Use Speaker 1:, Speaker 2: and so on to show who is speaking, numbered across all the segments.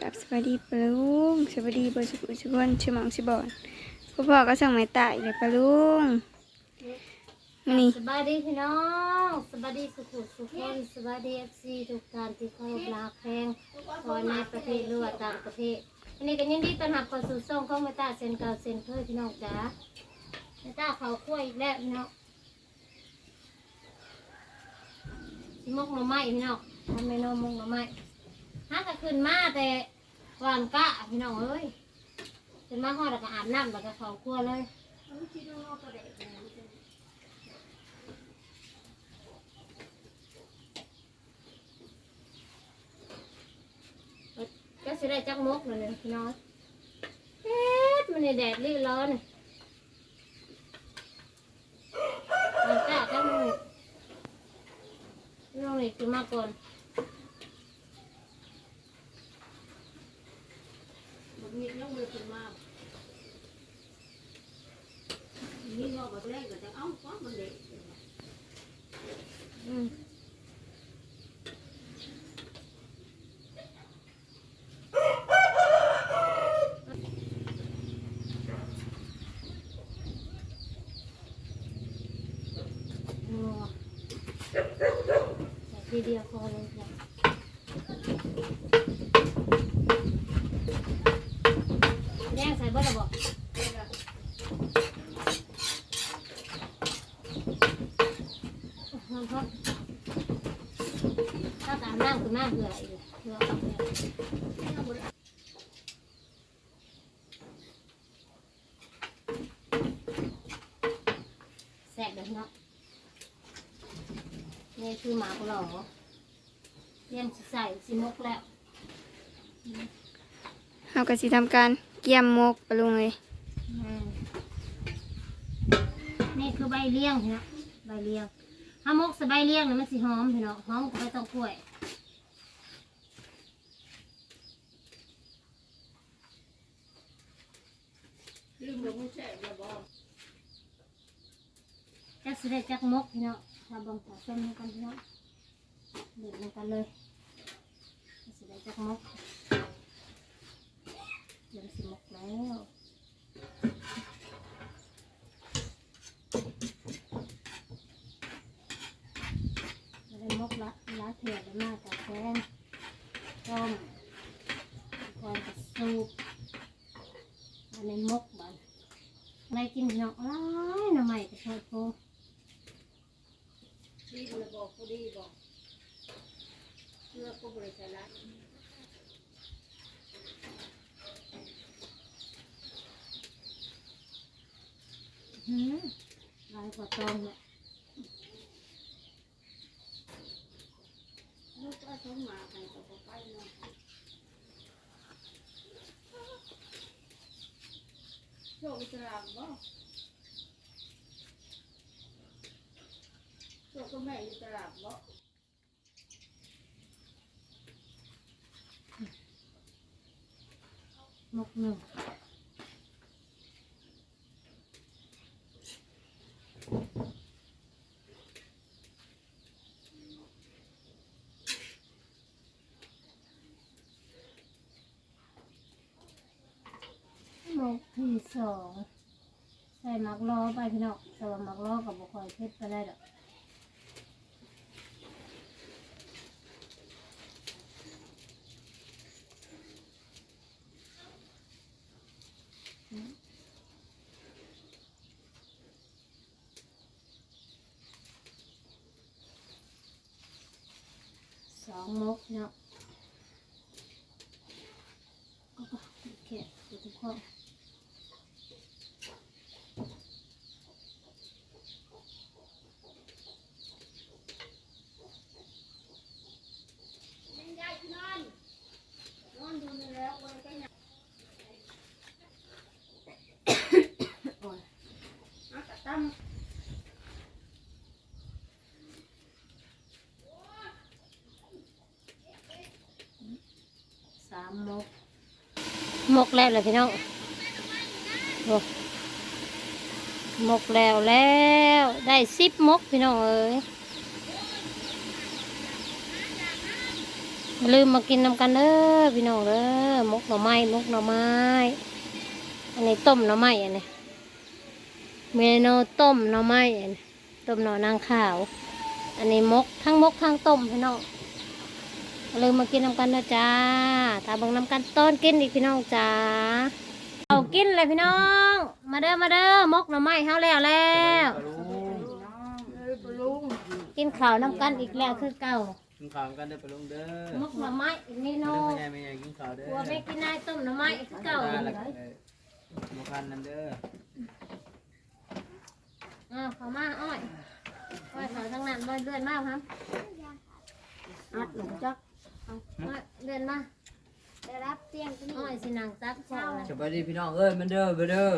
Speaker 1: กับสวัสดีปะลุงสวัสดีเบอร์สุขุสุขคนชื่อหมองชื่อบอนพ่อพ่อก็สั่งไม้ตายเลยปะลุงมื้อนี่
Speaker 2: สบายดีพี่น้องสบายดีสุขุสุขคนสบายดีเอฟซีทุกท่านที่เคารพรักแพงคอยในประเทศหรือว่าต่างประเทศอันนี้ก็ยินดีต้อนรับเข้าสู่ช่องของเมตาเซนเก่าเซนเคยพี่น้องจ๋าเมตาเขาขั้วอีกแล้วพี่น้องสิมกหน่อไม้พี่น้องทำเมนูมกหน่อไม้ หาก็ขึ้นมาแต่วานกะพี่น้องเอ้ยขึ้นมาหอดแล้วก็อาบน้ำแล้วก็เขาขั้วเลยก็สิได้จักมกเลยพี่น้องเฮ็ดมันนี่แดดรีร้อนนี่มันกะจักมันนี่น้องนี่คือมาก่อน
Speaker 3: มีน้องมือขึ้นมานี่งอกแบบแรกก็จะเอ้าฟ้ามันเด็ก
Speaker 2: อืมนัวใส่ทีเดียวพอเลยจ้ะแดงใส่เบิดแล้วบอกมันก็ถ้าตามน้ำคือน้ำเกลืออีกเลยเกลือกับเนี่ยแสบ เลยเนาะนี่คือหมาของเราเตรียมสิใส่สิมกแล้ว
Speaker 1: เฮาก็สิทำการเกี่ยมมกปะลุงเลย
Speaker 2: อืมนี่คือใบเลี้ยงเนาะใบเลี้ยงถ้ามกใส่ใบเลี้ยงเนี่ยมันสิหอมพี่เนาะหอมก็ไม่ต้องกล้วย
Speaker 3: ลืมลงไม่ใช่ระบอ
Speaker 2: จักสิได้จักมกพี่เนาะถ้าเบังตาส้มกันพี่เนาะเด็ดลงกันเลยจักสิได้จักมกเดี๋ยวสิมกแล้วจะได้มกละละเถื่อนแล้วมากกับแกงต้มแกงกับซุปอันนี้มกบันอะไรกินพี่น้องอ้ายหน่อไม้กระชอยโพ
Speaker 3: ดีระบอกพอดีบอกเพื่อก็บริษัทละ
Speaker 2: หืมลายกว่าตองเนี่ย
Speaker 3: ลูกก็ต้องมาไปกับไปเนาะโชคอิสลามบ่โชคก็ แม่อิสลามบ่
Speaker 2: มกหนึ่งมกที่สองใส่มักล้อไปพี่น้องแต่ว่ามักล้อกับบุคอยเพชรไปได้ดอก องมกเนาะก็ก็โอเคทุกคน โอ้ย
Speaker 3: เอาแต่ตั้ม
Speaker 2: สา มกมกแล้วเลยพี่น้องโอ้มกแล้วแล้วได้สิบมกพี่น้องเอ้ยลืมมากินน้ำกันเด้อพี่น้องเด้อมกหน่อไม้มกหน่อไม้ อันนี้ต้มหน่อไม้อันนี้เมนูต้มหน่อไม้อันนี้ต้มหน่อนางขาว อันนี้มกทั้งมกทั้งต้มพี่น้อง อย่าลืมมากินนำกันนะจ้าถ้าเบังนำกันต้นกินอีกพี่น้องจ้าเอากินเลยพี่น้อง มาเด้อมาเด้อมกหน่อไม้เฮาแล้วแล้วกินข้าวนำกันอีกแล้วคือเก่า
Speaker 4: กินข้าวกันเด้อไปลุงเด้อ
Speaker 2: มกหน่อไม้อีกนี่
Speaker 4: เด้
Speaker 2: เนา
Speaker 4: อพ่อะใหญ่แม่ใหญ่กินข้าวเด้อ
Speaker 2: ตัวไม่กินนายต้มหน่อไม้อีกคือเก่า
Speaker 4: ตา
Speaker 2: เล
Speaker 4: แล้ว
Speaker 2: ย
Speaker 4: ก็เออหมูคันนั่นเด้อ
Speaker 2: อ้าวเขามาอ้อยอ้อยเขาทั้งนั้นบ่เดือนมากครับอัดหนูจัก เอาอ้อยเดือนมา
Speaker 5: ได้รับเตียงตัวนี้
Speaker 2: อ้อยสินางตักข้าวเลย
Speaker 6: สบายดีพี่น้องเอ้ยมันเด้อมาเด้อ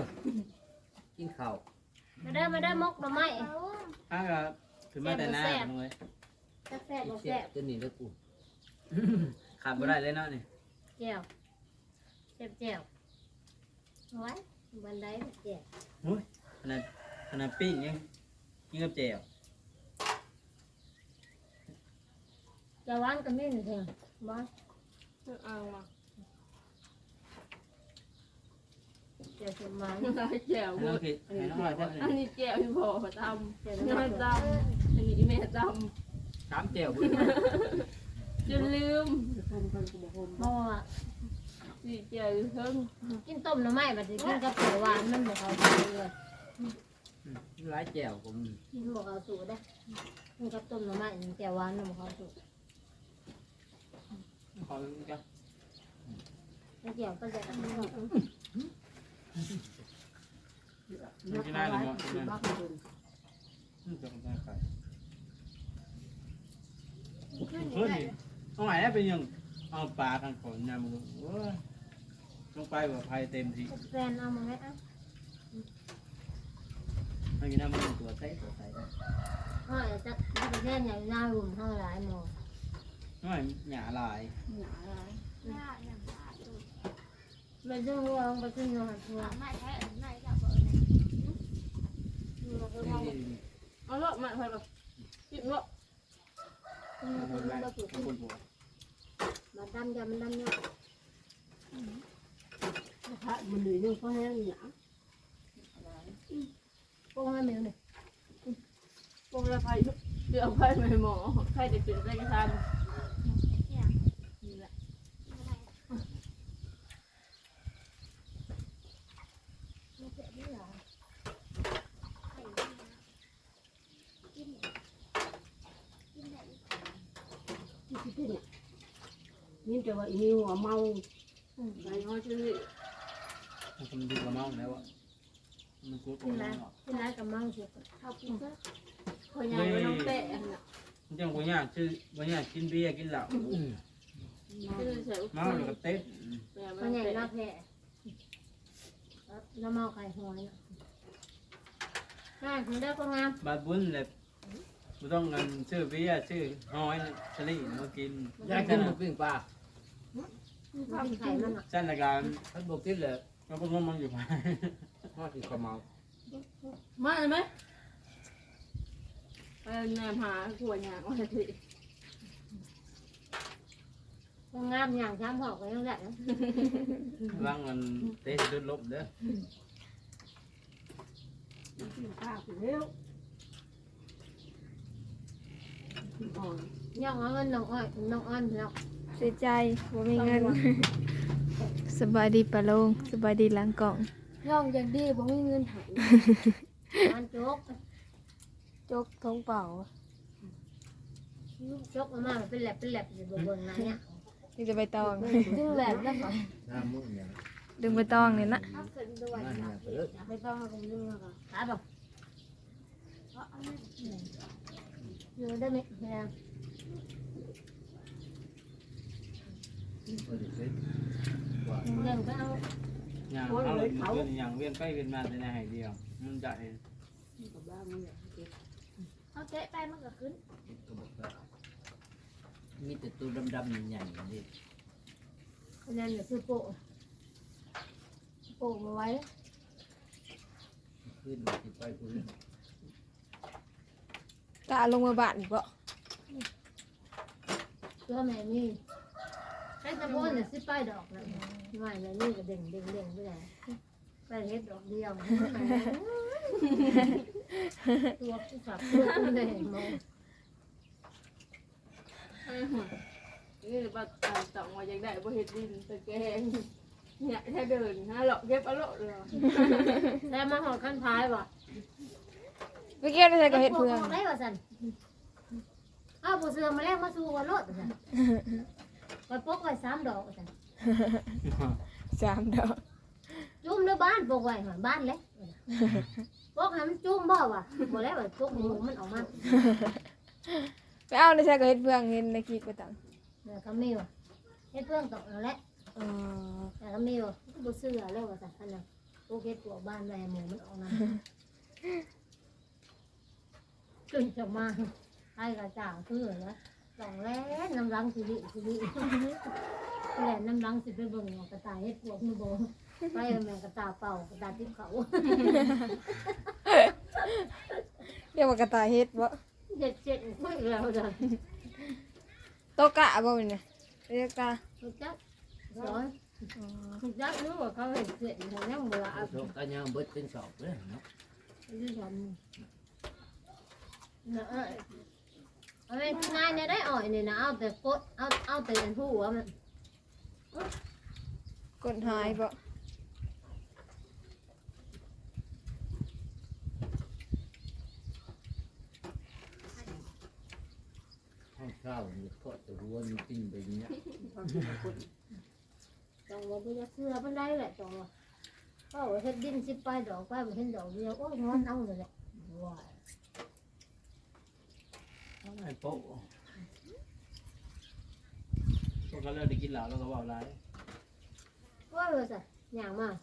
Speaker 6: กินข้าว
Speaker 2: มาเด้อมาเด้อมกหน่อไม้
Speaker 4: ข้างก็ถึงมาแต่หน้าลุงเลย
Speaker 2: แซ่บแซ่บบ่
Speaker 6: เสีย
Speaker 2: แซ่บ
Speaker 6: ตัวนี้แล้วกู
Speaker 4: ขาดบ่ได้เลยเนาะนี่
Speaker 2: แจ่วแซ่บแจ่วเอาไว้บันไดแจ่ว
Speaker 4: โอ้ยขนาดขนาดปิ้งยังกินกับแจ่ว
Speaker 2: จะหวานก็มีหนึ่งเพียง บ่
Speaker 7: เอามา
Speaker 2: แจ่วสมหวาน
Speaker 7: แจ่ว
Speaker 4: ให้น้องคิดให้น้องลอยท่านห
Speaker 7: อัน
Speaker 4: นึ่ง
Speaker 7: นี้แจ่วพี่พ่อท
Speaker 2: แจ่วำน้ำ
Speaker 7: น้
Speaker 2: มั
Speaker 7: อนย
Speaker 2: ส
Speaker 7: จำอันนี้แม่จ
Speaker 6: สามแจ่วบุำ
Speaker 7: จนลืม
Speaker 2: เพราะว่า
Speaker 7: สี่แจ่วอยู่เพิ่ง
Speaker 2: กินต้มหน่อไม้บัดนี้กินกับเปรี้ยวหวานมันบอกเอาสูตรเลย
Speaker 6: หลายแจ่วผม
Speaker 2: มันบอกเอาสูตรได้กินกับต้มหน่อไม้นี่แจ่วหวานมันบอกเอาสูตร
Speaker 4: ขอจ้ะ
Speaker 2: แล้วแจ่วก็จะ
Speaker 4: มันกินได้หรือเปล่ากินด้อืมจะกินได้ใครเฮ้ยนี่เอาไหนเป็นยังเอาปลากันก่อนยามมึงโอ้ยลงไปแบบไฟเต็มที่
Speaker 2: แฟนเอามาไหมอะ
Speaker 4: มันกินน้ำมันตัวใสตัวใส
Speaker 2: อ๋อจะจะแฟนอย่างหน้าหุ่มเท่าไรหมอ
Speaker 4: น้อยหยาลาย
Speaker 7: หนาอะไร
Speaker 2: ไปซึ่งวัวไปซึ่งนอนทัว
Speaker 5: ไม่ใช่ไม่ใช่บ่
Speaker 4: นี่นี่นี่
Speaker 7: เอาละมาไปแบบกินละ
Speaker 4: เอาคนแรกเอาคนหัว
Speaker 2: มาดำยามันดำเนาะ
Speaker 7: พระมันเหนื่อยนึงเพราะแห้งหนา
Speaker 2: โป้งให้เมลหนึ่ง
Speaker 7: พวกเราไผ่เดี๋ยวไผ่ไม่หมอไผ่เด็กเป็นได้กระทำนี่แหละ
Speaker 3: นี่แต่ว่าอีนี่หัวเมา
Speaker 7: ไผ่เขาชื่อ
Speaker 4: มันดีกว่าเมาแล้วอะมันกูโก
Speaker 2: กิน
Speaker 4: ง
Speaker 2: ไร
Speaker 4: เนาะ
Speaker 2: กินไรกับมังสุก
Speaker 5: เขากินซะ
Speaker 7: พอยายน้องแตะน่ะ
Speaker 4: มันจังบ่ยากชื่อบ่ยากกินเบียร์กินเหล้า
Speaker 7: ชื่อใส่
Speaker 4: เมาแล้วก็เต้น
Speaker 7: แม่
Speaker 2: มันใหญ่
Speaker 7: แตะ
Speaker 2: มากแพ้แล้วเมาไข่หอยง่ายคุณได้ก็งาม
Speaker 4: บาดบุญเลย บ่ต้องเงินชื่อเบียร์ชื่อหอยชะลีมากิน
Speaker 6: ยายกินหมูปิ้งปลา
Speaker 2: ไข่มันอะ
Speaker 4: สั้นละกัน
Speaker 6: ท่านบอกกินเลย
Speaker 4: ก็บ่งมันอยู่
Speaker 6: ทอดกินข้าวเมา
Speaker 7: มาเลยไหมไปแนมหาขวดยางว่าจะที
Speaker 2: งามอย่างช้ำหอกก็ยังได้นะ
Speaker 4: วางมันเตะดุดลบเด้อ
Speaker 3: ข้าวเร็ว อ่อน
Speaker 2: ย่องเอาเงินน้องอ้อยน้องอ้อนพี่น้อง
Speaker 5: เสียใจบ่มีเงินสบายดีปะลุงสบายดีหลังกล่อง
Speaker 2: ย่องอย่างดีบ่มีเงินหายมันจก
Speaker 5: จกท้องเปล่า
Speaker 2: จกมาเป็นแหลบเป็นแหลบอยู่บนนั้นเนี่ย
Speaker 5: นี่จะไปตอง
Speaker 2: ดึงแหลบแล้วก็
Speaker 6: น้ำมุ้งเนี่ย
Speaker 5: ดึงไปตองเนี่ยนะ
Speaker 6: นั่นเนี่ยไปเลย
Speaker 2: ไปต้องมาดึงแล้วก็ขาบอกอยู่ได้ไหมเนี่ย
Speaker 6: บ่ได้เซ็ตว่า
Speaker 2: เรื่องก็ เอา
Speaker 4: ย่างเอาเลยมันเป็นอย่างเวียนไปเวียนมาแต่ในให้เดียว มันจะเอง
Speaker 3: กับบ้านมันเนี่ย
Speaker 5: เอาเตะไปมันก็ขึ้น
Speaker 6: ก็บอกว่ามีแต่ตัวดำๆใหญ่ๆนี่
Speaker 2: คะแนนเดี๋ยวคือโปะโปะมาไว้
Speaker 6: ขึ้นมาที่ไปคุณ
Speaker 5: ตาลงมาบ้านบ่
Speaker 2: ตัวแม่มีไอ้ตะโพนเนี่ยสิไปดอกนะไม่เลยนี่ก็เด้งเด้งเด้งไปเลยไปเฮ็ดดอกเดียวตัวผู้ขับตัวคุณได้เห็นมอง
Speaker 7: นี่บัดตามต่องว่าอยากได้บ่เฮ็ดดินตะแกงเนี่ยถ้าเดินฮะหรอกเก็บเอาโลดเลย
Speaker 2: แต่มาหอดขั้นท้าย ว่ะ
Speaker 5: เมื่อกี้เราใช้ก็เฮ็ดเพื่อน
Speaker 2: ได้ว่าสันอ้าวผู้เสือมาแล้วมาสู่วันรถสันไปปกไว้สามดอกสัน
Speaker 5: สามดอก
Speaker 2: จุ่มในบ้านปกไว้หอนบ้านเลยปกให้มันจุ่มบ่ว่ะบ่แล้วว่าปกหมูมันออกมา
Speaker 5: ไปเอาในใช้ก็เฮ็ดเพื่อนเห็นในคลิปประตัง
Speaker 2: เดี๋ยวก็มีว่ะเฮ็ดเพื่อนตกแล้วแหละ
Speaker 5: อ๋อ
Speaker 2: แต่ก็มีว่ะบ่เสือแล้วว่าสันอันนั้นปกเฮ็ดปวกบ้านไว้ให้หมูมันออกมา จนจะมาให้กระจ่างคือแล้วต้องแล่นน้ำรังสิริสิริแหละน้ำรังสิไปเบิ่งเอากระต่ายเฮ็ดพวกนี่บ่ไปเอาแม่กระตายเป่ากระตายทิพเขา
Speaker 5: เรียกว่ากระต่ายเฮ็ดบ่
Speaker 2: เจ็ดเจ็ดคุยแล้วจ้ะ
Speaker 5: โตกะบ่เป็นไงเรียกตา
Speaker 2: ถูกจักสอนถูกจักรู้ว่าเขาเห็นเสร็จเขายังบ่ละ
Speaker 6: โชคกันยังเบิดเป็นสอบเลยเนาะ
Speaker 2: นะเอ้ยเอาเป็นงานเนี่ยได้อ่อยเนี่ยนะเอาแต่กดเอาเอาแต่อันผู้หัวมัน
Speaker 5: กดหายบ่
Speaker 6: ห้องเช่าเนี่ยก็จะรู้ว่ามันปิ้นไปเนี้ย
Speaker 2: จังว่าบ่จะเชื่อปานใดแหละจังว่าก็เฮ็ดดินสิไปดอกไปเห็นดอกเดียวโอ้ยงอนเอาเลยแหละว้าย
Speaker 4: ไอ้โป๊ะพวกเขาเลิกได้กินเหล้าแล้วก็บอกร้าย
Speaker 2: ว่าเลยสิอย่างมาก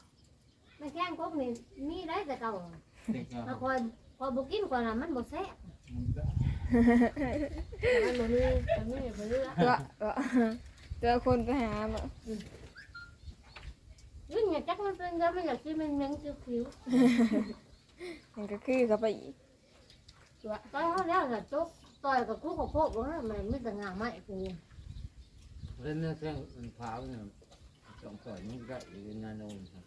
Speaker 2: ไม่แข้งพวกนี้มีได้แต่เก่า
Speaker 4: เด็กก็
Speaker 2: ถ้าคอยคอยบุกินก่อนน่ะมันบ่แซ่บ
Speaker 4: มันก็
Speaker 2: มันบ่มีมันมีบ่เหลือ
Speaker 5: ตัวตัวตัวคนไปหาบ่
Speaker 2: ยิ่งอยากจักมันเป็นก็ไม่อยากกินมันเหม็นๆคิ้ว
Speaker 5: มันก็คือเข้าไปอีก
Speaker 2: ๆตัวตอนเขาแล้วน่ะจุก ต่อยกับคุกกับโพกบ่ฮะมันมีแต่งามไม้กู
Speaker 6: เล่นเรื่องเครื่องมันพร้าวเนี่ยสองต่อยมันก็อยู่ในนาโนครับ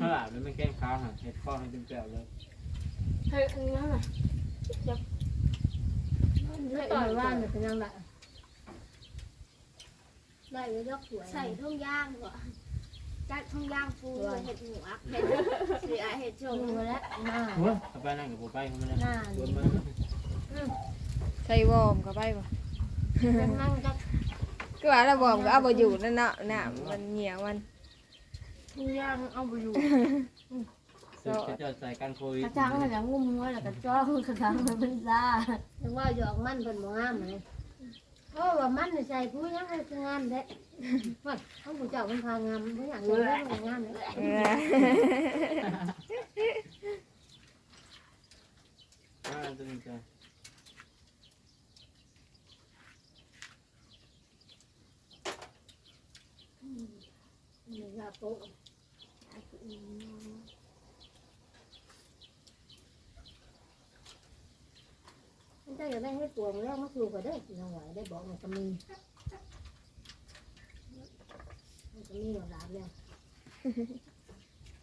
Speaker 4: ถ้าหลับแล้วไม่แกล้งข้าวหันเห็ดข้อให้เต็มแก้วเลย
Speaker 7: เฮ้ยอันนั้นน่ะ
Speaker 2: ต่อยว่าน่ะเป็นยังไงได้เลยยกสวย
Speaker 8: ใส่ทุ่งย่างก่อนจัดทุ่งย่างฟูเห็ดหมูอักเห็ดเสือเห็ดโจ
Speaker 2: ล
Speaker 8: ง
Speaker 2: งมาแล้วหน้า
Speaker 4: เฮ้ยเอาไปนั่งกับผมไปเขาไม่ได้
Speaker 2: หน้า
Speaker 4: ชวนมา
Speaker 5: ใส่วอร์มเข้าไปบ่
Speaker 2: เป็นนั่งจัก
Speaker 5: ก็ว่าเราวอร์มก็เอาบ่อยู่นั่นเนาะน้ำมันเหนียวมัน
Speaker 7: ทุกอย่างเอาไปอยู่
Speaker 4: สุดจะใส่กันโควิด
Speaker 8: กระชังมันจะงุ้มหัวแล้วก็จ้องกระชังมันเป็นซ่า
Speaker 2: ถึงว่าหยอกมันเป็นบ่งามเลยโอ้ว่ามันใส่ผู้ยังให้งามเด้ว่าเขาผู้เจ้ามันพางามไม่อยากเห็นมันงามเลย
Speaker 5: เออ
Speaker 4: อ่าตัวนี้จ้ะ
Speaker 2: นี่ลา โป๊ะมันจะอยากได้ให้ตัวมันแล้วมาสู่ก็ได้สิน้องไหวได้บอกมันก็มีมันก็มีหลานแล้ว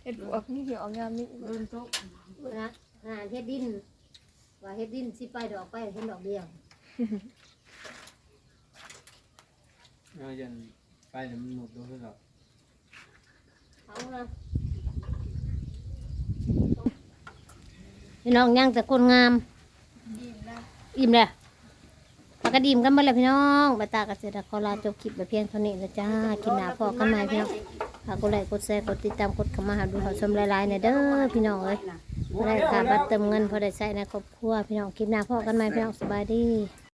Speaker 5: เฮ็ดปวกนี่สิออกงามนี่
Speaker 7: เดินโต๊ะ
Speaker 2: นะงานเฮ็ดดิน ว่าเฮ็ดดินสิไปดอกไปเห็นดอกเดียว
Speaker 4: เอาจนไปเดี๋ยวมันหมดดูให้เรา
Speaker 2: เอาละ พี่น้องยังแต่คนงาม อิ่มเลยปากระดิ่มกันมดเลยพี่น้องบายตาเกษตรกรลาจบคลิปไปเพียงเท่านี้นะจ้ากินหนาพอกันใหม่พี่น้องฝากกดไลค์กดแชร์กดติดตามกดเข้ามาหาดูเขาชมหลายๆนอยเด้อพี่น้องเอ้ยพอได้ค่าบัตรเติมเงินพอได้ใช้ในครอบครัวพี่น้องคลิปหน้าพอกันใหม่พี่น้องสบายดี